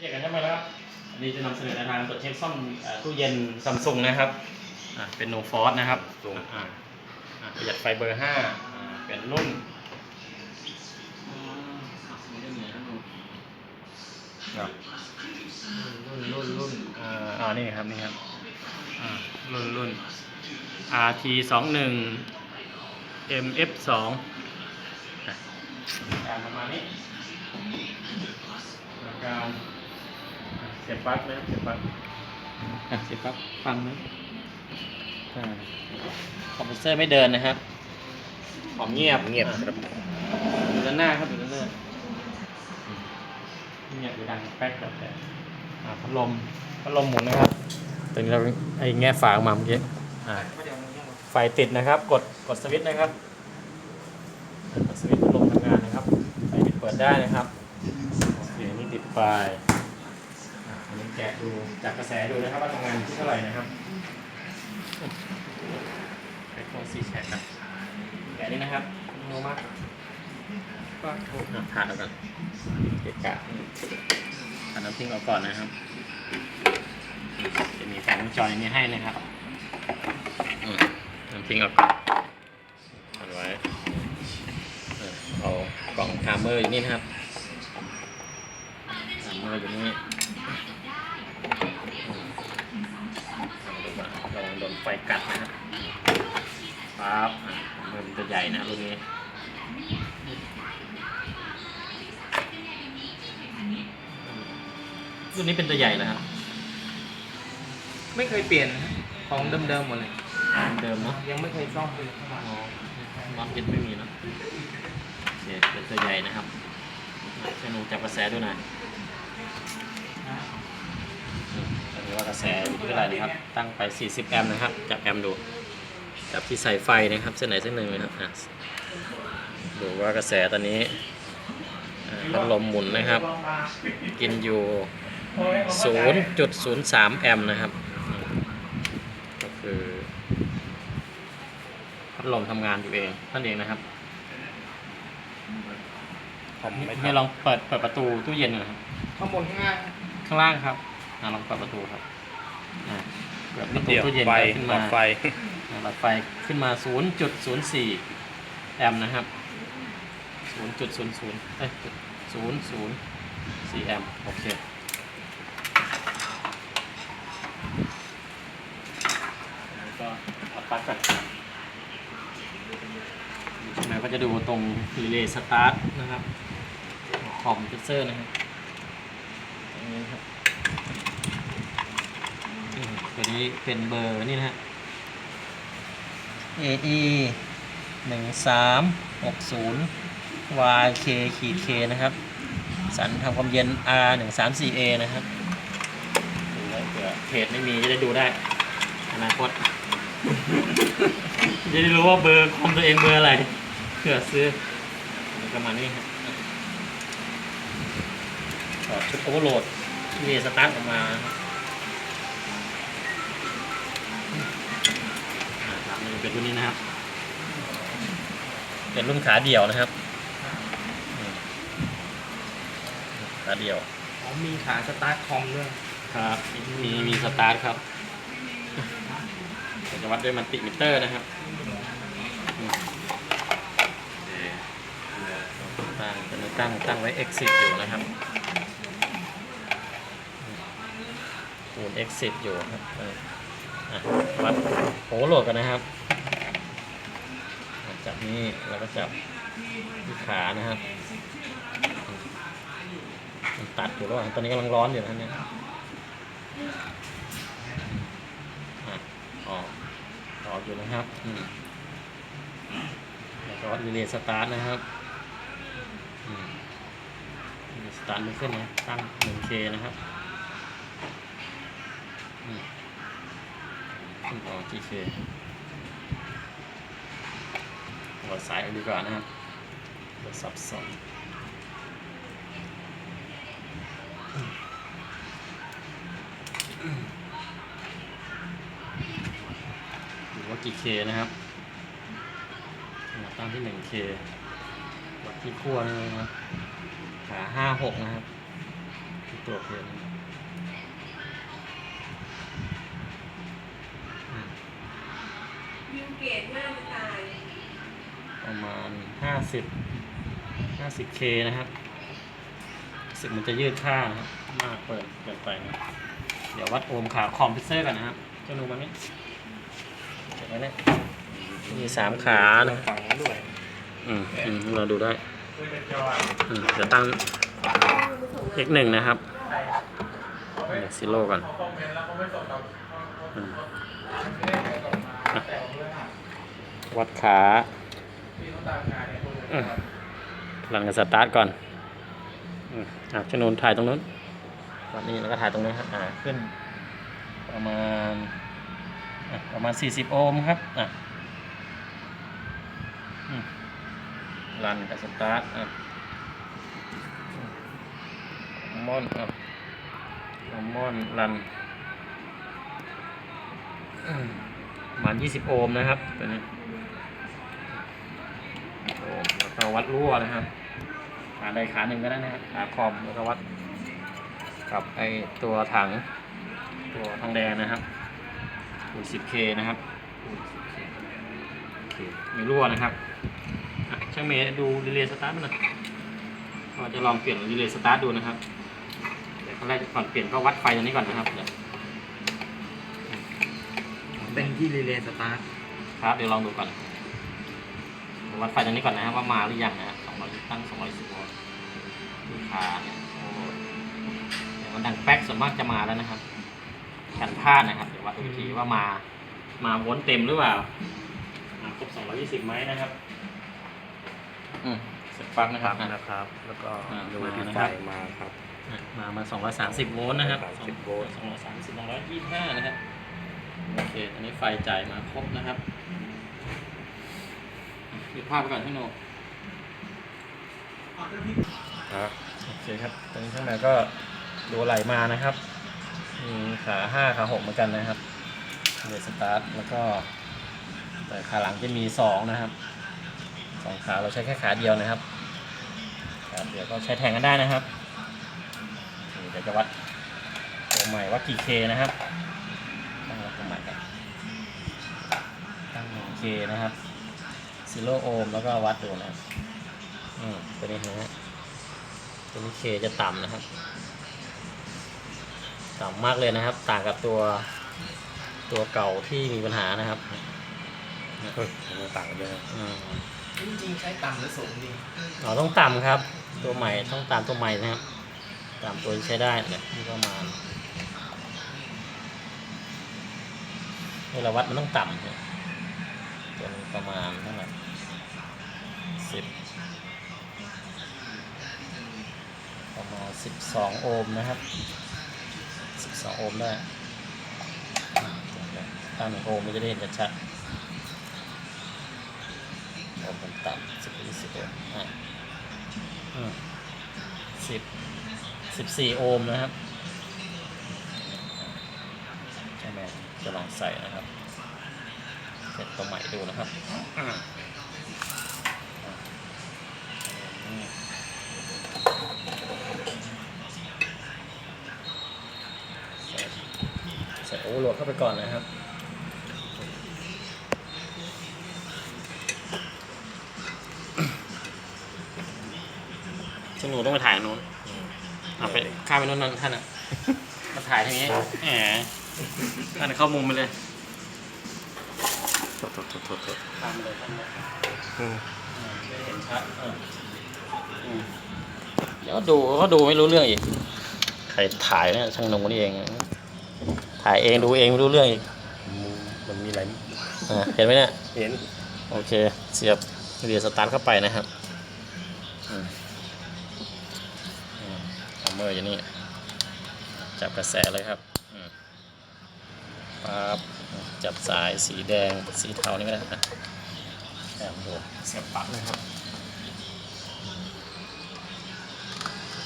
เจอกันใช่ไหมแล้วอันนี้จะนำเสนอแนวทางตรวจเช็คซ่อมเอ่อตู้เย็นซัมซุงนะครับอ่าเป็นโนฟอสนะครับ Samsung อ่าอ่าประหยัดไฟเบอร์ห้าอ่าเป็นรุ่นอ่าไม่ได้เหนือนะดูครับรุ่นรุ่นรุ่นอ่าอ่านี่ครับนี่ครับอ่ารุ่นรุ่น RT สองหนึ่ง MF สองการประมาณนี้อาการอะเสียบปลั๊กนะครับเสียบปลั๊กอะเสียบปลั๊กฟังนะอ่าคอมเพรสเซอร์ไม่เดินนะครับหอมเงียบเงียบอะครับ อยู่ด้านหน้าครับอยู่ด้านหน้าอืมเงียบอยู่ดังแป๊กแบบแต่อ่าพัดลมพัดลมหมุนนะครับ ตอนนี้เราไอ้แง่ฝาออกมาเมื่อกี้อ่าไฟติดนะครับ กดกดสวิตช์นะครับอ่ากดสวิตช์พัดลมทำงานนะครับไฟปิดเปิดได้นะครับโอเคนี่ติดไฟ อ่าอันนี้แกะดูจากกระแสดูนะครับว่าทำงานที่เท่าไหร่นะครับไอโฟนซีแชทนะแกะนี่นะครับโนมากก็โทษนะทานแล้วกันเกะกะทานน้ำพริกเอาก่อนนะครับ จะมีแผงวงจรอย่างนี้ให้นะครับอืมน้ำพริกเอาก่อนทานไว้เออเอากล่องทามเมอร์อยู่นี่นะครับทามเมอร์อยู่นี่ ไฟกัดนะครับปั๊บอะทามเมอร์มันจะใหญ่นะรุ่นนี้รุ่นนี้เป็นตัวใหญ่แล้วครับ ไม่เคยเปลี่ยนนะของเดิมๆหมดเลยเดิมเนาะยังไม่เคยซ่อมเลยเข้ามาอ๋อน็อตยึดไม่มีเนาะโอเคเป็นตัวใหญ่นะครับช่วยหนูจับกระแสดูหน่อยอื มตอนนี้ว่ากระแสอยู่ที่เท่าไหร่นะครับ ตั้งไป 40 แอมป์นะครับ จับแอมป์ดู จับที่สายไฟนะครับ เส้นไหนเส้นหนึ่งนะครับอะดูว่ากระแสตอนนี้อ่าพัดลมหมุนนะครับ กินอยู่ 0.03 แอมป์นะครับอืมก็คือพัดลมทำงานอยู่เองนั่นเองนะครับผมไม่ให้ลองเปิดเปิดประตูตู้เย็นหน่อยครับข้างบนข้างล่างข้างล่างครับ อ่าลองเปิดประตูครับอ่าเปิดประตูเดียวตู้เย็นไฟก็ขึ้นหลมา อดไฟ อ่าหลอดไฟขึ้นมา 0.04 แอมป์นะครับ 0.00 เอ้ย004 แอมป์ โอเค แล้วก็เอาปลั๊กก่อนใช่ไหมก็จะดูตรงรีเลย์สตาร์ทนะครับคอมพิวเซอร์นะครับตรงนี้ครับอืม ตัวนี้เป็นเบอร์นี่นะฮะ AE หนึ่งสามหกศูนย์ YK ขีด K นะครับ สันทำความเย็น R หนึ่งสามสี่ A นะครับดูไว้เผื่อเพจไม่มีจะได้ดูได้ อนาคต จะได้รู้ว่าเบอร์คอมตัวเองเบอร์อะไรเผื่อซื้อประมาณนี้ครับต่อชุดโอเวอร์โหลดที่สตาร์ทออกมา เป็นรุ่นนี้นะครับ เป็นรุ่นขาเดี่ยวนะครับอืมขาเดี่ยวอ๋อมีขาสตาร์ทคอมด้วยครับ มีมีสตาร์ทครับเราจะวัดด้วยมัลติมิเตอร์นะครับอืมตั้งตอนนี้ตั้งตั้งไว้ exit อยู่นะครับคูณ exit อยู่ครับเอออะวัดโหโหลดกันนะครับอะ จับนี่แล้วก็จับที่ขานะครับมันตัดอยู่ระหว่างตอนนี้กำลังร้อนอยู่นะเนี่ยออกออกอยู่นะครับแล้วก็รีเลย์สตาร์ทนะครับสตาร์ทไม่ขึ้นนะตั้ง 1K นะครับอืมขึ้นต่อ GK หัวสายดีกว่านะครับเดี๋ยวสับสนหรือว่ากี่ K นะครับตั้งที่ 1K วัดที่ขั้วนะครับขา56นะครับตัวเพลงอืมวิวเกตมาก ประมาณห้าสิบห้าสิบเคนะครับรู้สึกมันจะยืดค่านะครับมากเปิดเกินไปนะเดี๋ยววัดโอห์มขาคอมพิวเซอร์กันนะครับเจะดูมันนี่เห็นไหมเนี่ยมีสามขานะฝังด้วยอืมอืมเราดูได้อืมเดี๋ยวตั้ง x หนึ่งนะครับซิโร่ก่อนอืมอะวัดขา อืมรันกับสตาร์ทก่อนอืมอะชนูนถ่ายตรงนู้นวัดนี้แล้วก็ถ่ายตรงนี้ครับอ่าขึ้น ประมาณอะประมาณ 40 โอห์มครับอะอืมรันกับสตาร์ทอะมอนอะมอนรันอืมประมาณ 20 โอห์มนะครับตัวนี้โอห์ม แล้วก็วัดรั่วนะครับขาใดขาหนึ่งก็ได้นะครับขาคอมแล้วก็วัดกับไอตัวถัง ตัวทองแดงนะครับคูณ 10K นะครับคูณ 10K โอเคไม่รั่วนะครับอะช่างเมย์ดูรีเลย์สตาร์ทมันหน่อยก็จะลองเปลี่ยนรีเลย์สตาร์ทดูนะครับเดี๋ยวขั้นแรกก่อนเปลี่ยนก็วัดไฟตัวนี้ก่อนนะครับเดี๋ยวเป็นที่รีเลย์สตาร์ทครับเดี๋ยวลองดูก่อน วัดไฟตัวนี้ก่อนนะครับว่ามาหรือยังนะครับสองร้อยตั้งสองร้อยสิบโวลต์ลูกค้าเนี่ยโอ้โหเดี๋ยวมันดังแป๊กส่วนมากจะมาแล้วนะครับกันพลาดนะครับ เดี๋ยววัดดูอีกทีว่ามามาโวลต์เต็มหรือเปล่ามาครบสองร้อยยี่สิบไหมนะครับอืมเสร็จปั๊บนะครับอะนะครับ แล้วก็อ่าดูมาที่นะไฟครับมาครับอะมามาสองร้อยสามสิบโวลต์นะครับ230โวลต์สองร้อยสามสิบสองร้อยยี่สิบห้านะครับ โอเคตอนนี้ไฟจ่ายมาครบนะครับ หยุดภาพไปก่อนพี่โนครับโอเคครับ ตอนนี้ข้างในก็ดูไหลมานะครับ มีขาห้าขาหกเหมือนกันนะครับเดสตาร์ทแล้วก็แต่ขาหลังจะมีสองนะครับสองขาเราใช้แค่ขาเดียวนะครับครับเดี๋ยวก็ใช้แทนกันได้นะครับนี่เดี๋ยวจะวัดตัวใหม่ว่ากี่เคนะครับตั้งวัดตัวใหม่ครับตั้ง 1K นะครับ ซิโลโอห์มแล้วก็วัดดูนะครับอืมตัวนี้นะฮะตัวนี้ K จะต่ำนะครับ ต่ำมากเลยนะครับ ต่างกับตัวตัวเก่าที่มีปัญหานะครับเฮ้ยมันต่างกันเลยนะอืมจริงๆใช้ต่ำหรือสูงดีเราต้องต่ำครับ ตัวใหม่ต้องตามตัวใหม่นะครับ ตามตัวที่ใช้ได้เนี่ยนี่ประมาณเวลาวัดมันต้องต่ำเนี่ย ตัวนี้ประมาณเท่าไหร่สิบประมาณสิบสองโอห์มนะครับสิบสองโอห์มได้ตั้งหนึ่งโอห์มมันจะได้เห็นชัดโอห์มมันต่ำสิบยี่สิบโอห์มอะสิบสิบสี่โอห์มนะครับใช่ไหมจะลองใส่นะครับ เสร็จตัวใหม่ดูนะครับอ่าอืมใส่ใส่โอเวอร์โหลดเข้าไปก่อนนะครับซึ่งหนูต้องไปถ่ายตรงนู้นเอาไปข้ามไปนู้นนั่นท่านอะ มาถ่ายทางนี้แหมท่านเข้ามุมไปเลย โทษโทษโทษโทษโทษข้ามไปเลยข้ามไปเลยอืมอ่าจะได้เห็นชัดเอออืมเดี๋ยวดูก็ดูไม่รู้เรื่องอีก ใครถ่ายเนี่ยช่างนุ่มนี่เอง ถ่ายเองดูเองไม่รู้เรื่องอีก มันมีหลายอ่าเห็นไหมเนี่ย เห็น โอเค เสียบเรียสตาร์ทเข้าไปนะครับอืมอืมเอาเมอร์อยู่นี่ จับกระแสเลยครับอืมปั๊บ จับสายสีแดงสีเทานี่ก็ได้นะแอบดูเสียบปลั๊กนะครับ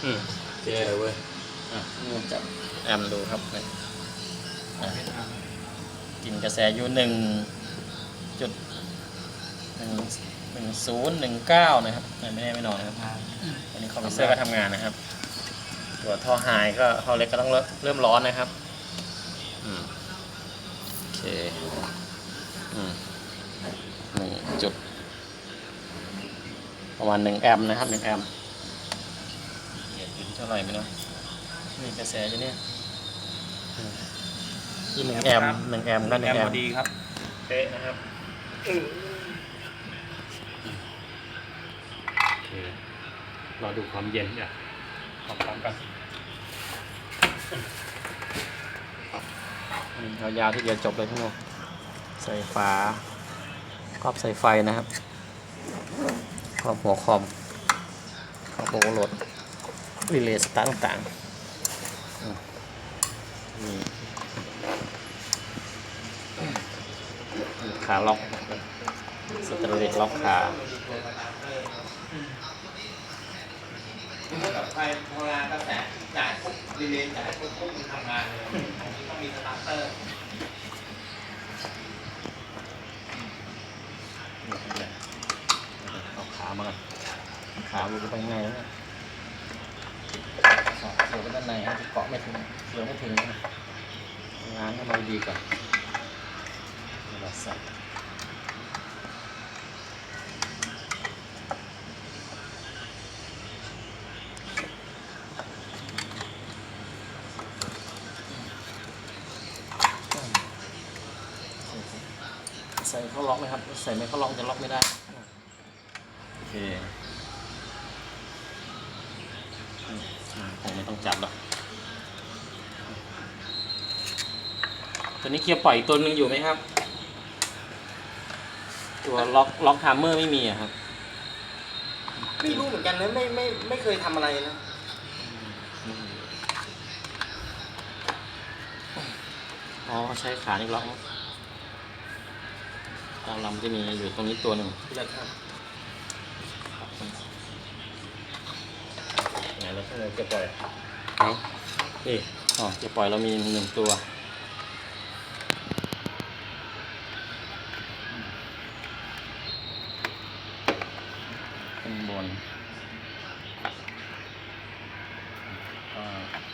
อืมเจ๊เลยเว้ยอะนี่จับแอมดูครับนี่อะกินกระแสอยู่หนึ่งจุดหนึ่งหนึ่งศูนย์หนึ่งเก้านะครับไม่แน่ไม่นอนนะครับอันนี้คอมพิวเตอร์ก็ทำงานนะครับ ตัวท่อไฮก็ท่อเล็กก็ต้องเริ่มเริ่มร้อนนะครับอืมโอเคอืม หนึ่งจุด ประมาณหนึ่งแอมป์นะครับหนึ่งแอมป์เนี่ยถึงเท่าไหร่ไม่รู้มีกระแสอยู่เนี่ยอืมที่หนึ่งแอมป์หนึ่งแอมป์ก็หนึ่แองมแอพมอป์ดีครับเป๊ะนะครับโอเครอดูความเย็นอะพร้อมๆกันอืม ยาวๆที่เดียวจบเลยพี่โนใส่ฝาครอบใส่ไฟนะครับครอบหัวคอมครอบโอเวอร์โหลดรีเลย์สตาร์ต่างๆนี่ขาล็อกสเตนเลสล็อกขาแบบไฟโบราณกระแสจ่ายปุ๊บ ดีเลย์จ่ายปุ๊บปุ๊บมันทำงานเลยต้องมีสตาร์เตอร์เอาขามาขามันจะไปข้างในแล้วเนี่ยเสือไปด้านในให้เกาะไม่ถึงเสือไม่ถึงนะงานให้มันดีก่อนเวลาใส่ ส่เข้าล็อกไหมครับ ใส่ไม่เข้าล็อกจะล็อกไม่ได้ โอเคอืมคงไม่ต้องจับหรอกตัวนี้เกียร์ปล่อยอีกตัวหนึงอยู่ไหมครับ ตัวล็อกล็อกทามเมอร์ไม่มีอะครับ ไม่รู้เหมือนกันนะไม่ไม่ไม่เคยทำอะไรนะอ๋อเขาใช้ขานี่ล็อก ตามลำจะมีอยู่ตรงนี้ตัวหนึ่งที่เราทไหนแล้วข้างในจะปล่อยเอานี่อ๋อจะปล่อยเรามีหนึ่งตัว ข้างบนอ่า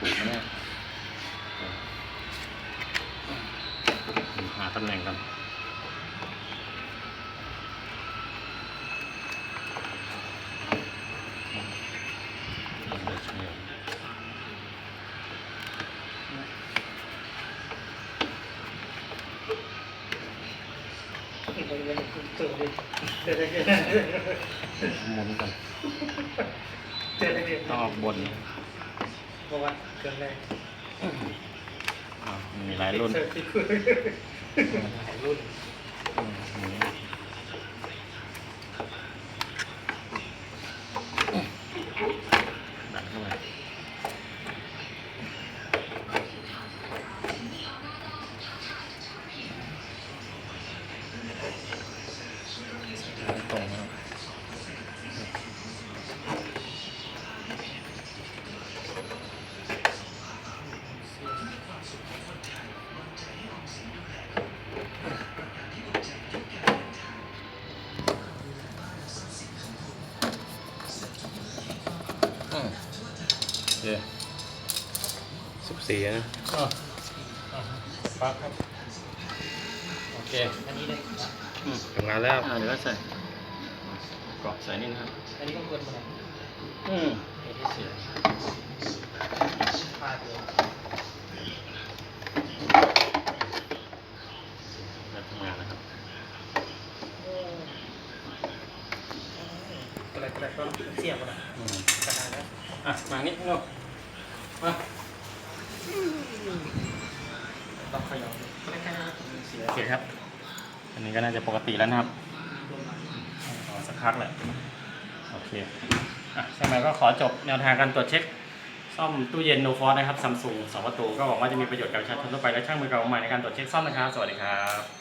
ถูกไหมเนี่ยหาตำแหน่งกันเหมุนก่อนต้องออกบนเพราะว่าเครื่องแรกอ่ามีหลายรุ่นหลายรุ่น อืมโอเคสิบสี่นะอะอะปั๊บครับ โอเคอันนี้เลยอืมทำงานแล้วอ่าเดี๋ยวก็ใส่กรอบใส่นี่นะครับอันนี้ก็ควรมาอืม เอที่เสียพาดเลย แล้วทำงานนะครับ อะไรอะไรก็เสียบหมดอะอืมกระดาษแล้วอะมานี่พี่โนมาต้องขยับไม่แค่เสียโอเคครับ อันนี้ก็น่าจะปกติแล้วนะครับรอสักพักแหละโอเคอะใช่ไหมก็ขอจบแนวทางการตรวจเช็คซ่อมตู้เย็นโนฟอสนะครับซัมซุงสองประตูก็หวังว่าจะมีประโยชน์กับประชาชนทั่วไปและช่างมือเก่าใหม่ในการตรวจเช็คซ่อมนะครับ สวัสดีครับ